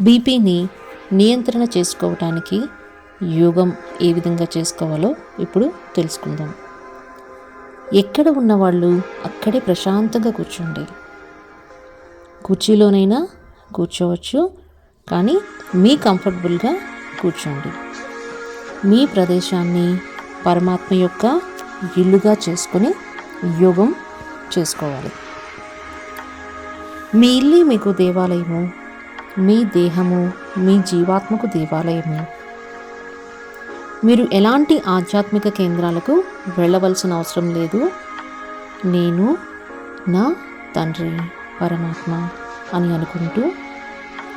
బీపీని నియంత్రణ చేసుకోవటానికి యోగం ఏ విధంగా చేసుకోవాలో ఇప్పుడు తెలుసుకుందాం. ఎక్కడ ఉన్నవాళ్ళు అక్కడే ప్రశాంతంగా కూర్చోండి. కుర్చీలోనైనా కూర్చోవచ్చు కానీ మీ కంఫర్టబుల్గా కూర్చోండి. మీ ప్రదేశాన్ని పరమాత్మ యొక్క ఇల్లుగా చేసుకొని యోగం చేసుకోవాలి. మీ ఇల్లు మీకు దేవాలయము మీ దేహము మీ జీవాత్మకు దేవాలయము. మీరు ఎలాంటి ఆధ్యాత్మిక కేంద్రాలకు వెళ్ళవలసిన అవసరం లేదు. నేను నా తండ్రి పరమాత్మ అని అనుకుంటూ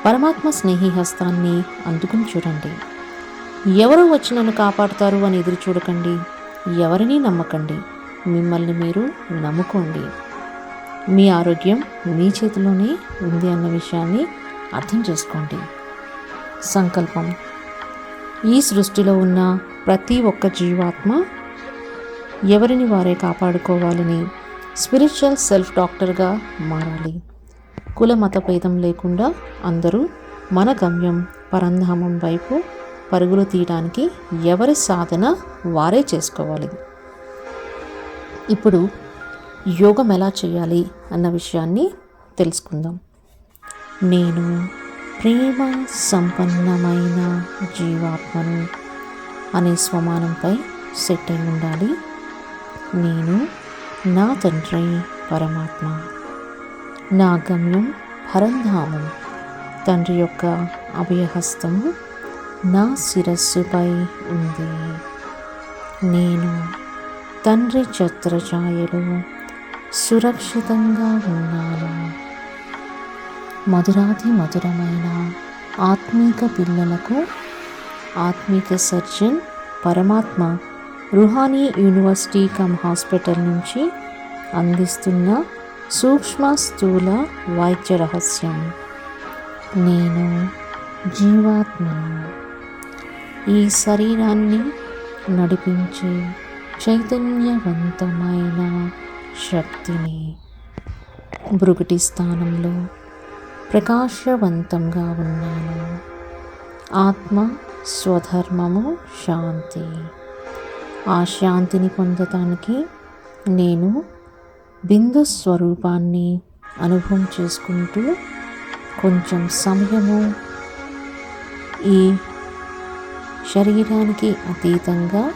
పరమాత్మ స్నేహి హస్తాన్ని అందుకుని చూడండి. ఎవరు వచ్చి నన్ను కాపాడుతారు అని ఎదురు చూడకండి. ఎవరిని నమ్మకండి. మిమ్మల్ని మీరు నమ్ముకోండి. మీ ఆరోగ్యం మీ చేతిలోనే ఉంది అన్న విషయాన్ని అర్థం చేసుకోండి. సంకల్పం. ఈ సృష్టిలో ఉన్న ప్రతి ఒక్క జీవాత్మ ఎవరిని వారే కాపాడుకోవాలని స్పిరిచువల్ సెల్ఫ్ డాక్టర్గా మారాలి. కుల మత భేదం లేకుండా అందరూ మన గమ్యం పరంధామం వైపు పరుగులు తీయడానికి ఎవరి సాధన వారే చేసుకోవాలి. ఇప్పుడు యోగం ఎలా చేయాలి అన్న విషయాన్ని తెలుసుకుందాం. నేను ప్రేమ సంపన్నమైన జీవాత్మను అనే స్వమానంపై సెట్ అయి ఉండాలి. నేను నా తండ్రి పరమాత్మ. నా గమ్యం పరంధామం. తండ్రి యొక్క అభయహస్తము నా శిరస్సుపై ఉంది. నేను తండ్రి ఛత్రఛాయలో సురక్షితంగా ఉన్నాను. మధురాతి మధురమైన ఆత్మీక పిల్లలకు ఆత్మీక సర్జన్ పరమాత్మ రుహానీ యూనివర్సిటీ కమ్ హాస్పిటల్ నుంచి అందిస్తున్న సూక్ష్మ స్థూల వైద్య రహస్యం. నేను జీవాత్మను. ఈ శరీరాన్ని నడిపించే చైతన్యవంతమైన శక్తిని బ్రుగటి స్థానంలో ప్రకాశవంతంగా ఉన్నాను. ఆత్మ స్వధర్మము శాంతి. ఆ శాంతిని పొందటానికి నేను బిందు స్వరూపాన్ని అనుభవం చేసుకుంటూ కొంచెం సమయము ఈ శరీరానికి అతీతంగా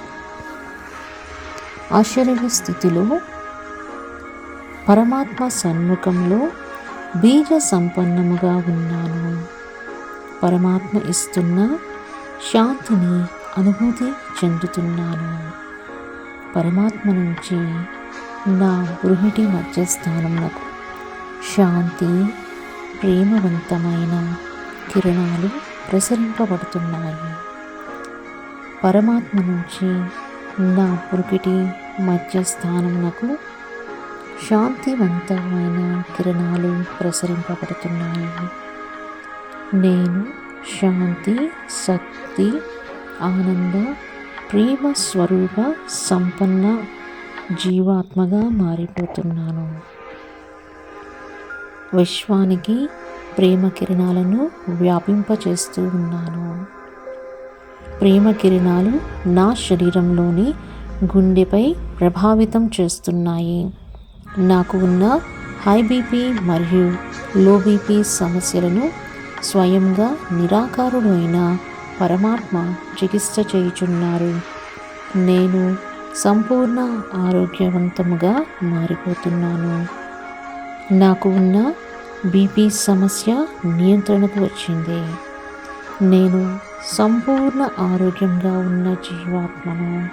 ఆశ్చర్య స్థితిలో పరమాత్మ సన్ముఖంలో బీజ సంపన్నముగా ఉన్నాను. పరమాత్మ ఇస్తున్న శాంతిని అనుభూతి చెందుతున్నాను. పరమాత్మ నుంచి నా గృహిటి మధ్యస్థానములకు శాంతి ప్రేమవంతమైన కిరణాలు ప్రసరింపబడుతున్నాయి. పరమాత్మ నుంచి నా పురుకిటి మధ్యస్థానమునకు శాంతివంతమైన కిరణాలు ప్రసరింపబడుతున్నాయి. నేను శాంతి శక్తి ఆనంద ప్రేమ స్వరూప సంపన్న జీవాత్మగా మారిపోతున్నాను. విశ్వానికి ప్రేమ కిరణాలను వ్యాపింపచేస్తూ ఉన్నాను. ప్రేమ కిరణాలు నా శరీరంలోని గుండెపై ప్రభావితం చేస్తున్నాయి. నాకు ఉన్న హై బీపీ మరియు లో బీపీ సమస్యలను స్వయంగా నిరాకారుడైన పరమాత్మ చికిత్స చేయుచున్నారు. నేను సంపూర్ణ ఆరోగ్యవంతముగా మారిపోతున్నాను. నాకు ఉన్న బీపీ సమస్య నియంత్రణకు వచ్చింది. నేను సంపూర్ణ ఆరోగ్యంగా ఉన్న జీవాత్మను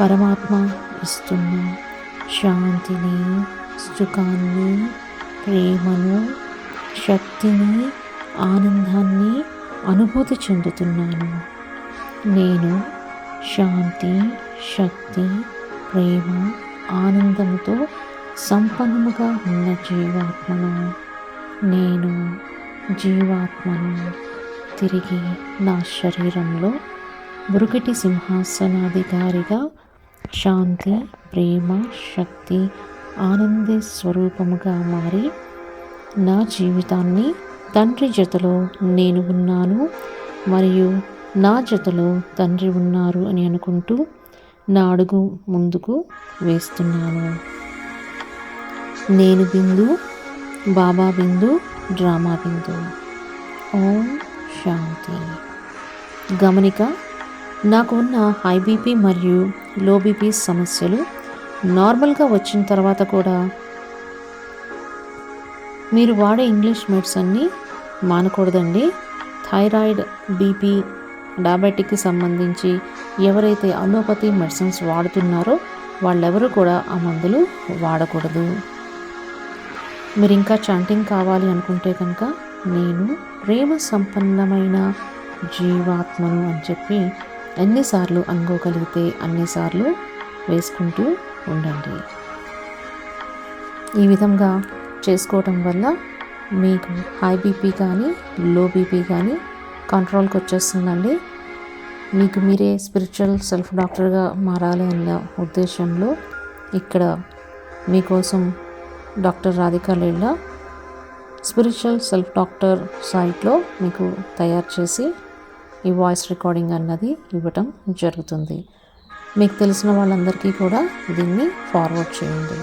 పరమాత్మ ఇస్తున్న శాంతిని సుఖాన్ని ప్రేమను శక్తిని ఆనందాన్ని అనుభూతి చెందుతున్నాను. నేను శాంతి శక్తి ప్రేమ ఆనందంతో సంపన్నముగా ఉన్న జీవాత్మను. నేను జీవాత్మను. తిరిగి నా శరీరంలో మృగటి సింహాసనాధికారిగా శాంతి ప్రేమ శక్తి ఆనంద స్వరూపముగా మారి నా జీవితాన్ని తండ్రి జతలో నేను ఉన్నాను మరియు నా జతలో తండ్రి ఉన్నారు అని అనుకుంటూ నా అడుగు ముందుకు వేస్తున్నాను. నేను బిందు బాబా బిందు డ్రామా బిందు. ఓం శాంతి. గమనిక నాకు ఉన్న హై బీపీ మరియు లో బీపీ సమస్యలు నార్మల్గా వచ్చిన తర్వాత కూడా మీరు వాడే ఇంగ్లీష్ మెడిసిన్ని మానకూడదండి. థైరాయిడ్ బీపీ డయాబెటిక్కి సంబంధించి ఎవరైతే అలోపతి మెడిసిన్స్ వాడుతున్నారో వాళ్ళెవరూ కూడా ఆ మందులు వాడకూడదు. మీరు ఇంకా చాంటింగ్ కావాలి అనుకుంటే కనుక నేను ప్రేమ సంపన్నమైన జీవాత్మను అని చెప్పి ఎన్నిసార్లు అనుకోగలిగితే అన్నిసార్లు వేసుకుంటూ ఉండండి. ఈ విధంగా చేసుకోవటం వల్ల మీకు హై బీపీ కానీ లో బీపీ కానీ కంట్రోల్కి వచ్చేస్తుందండి. మీకు మీరే స్పిరిచువల్ సెల్ఫ్ డాక్టర్గా మారాలి అన్న ఉద్దేశంలో ఇక్కడ మీకోసం doctor Radhika Leela spiritual self doctor సైట్లో మీకు తయారు చేసి ఈ వాయిస్ రికార్డింగ్ అన్నది ఇవ్వటం జరుగుతుంది. మీకు తెలిసిన వాళ్ళందరికీ కూడా దీన్ని ఫార్వర్డ్ చేయండి.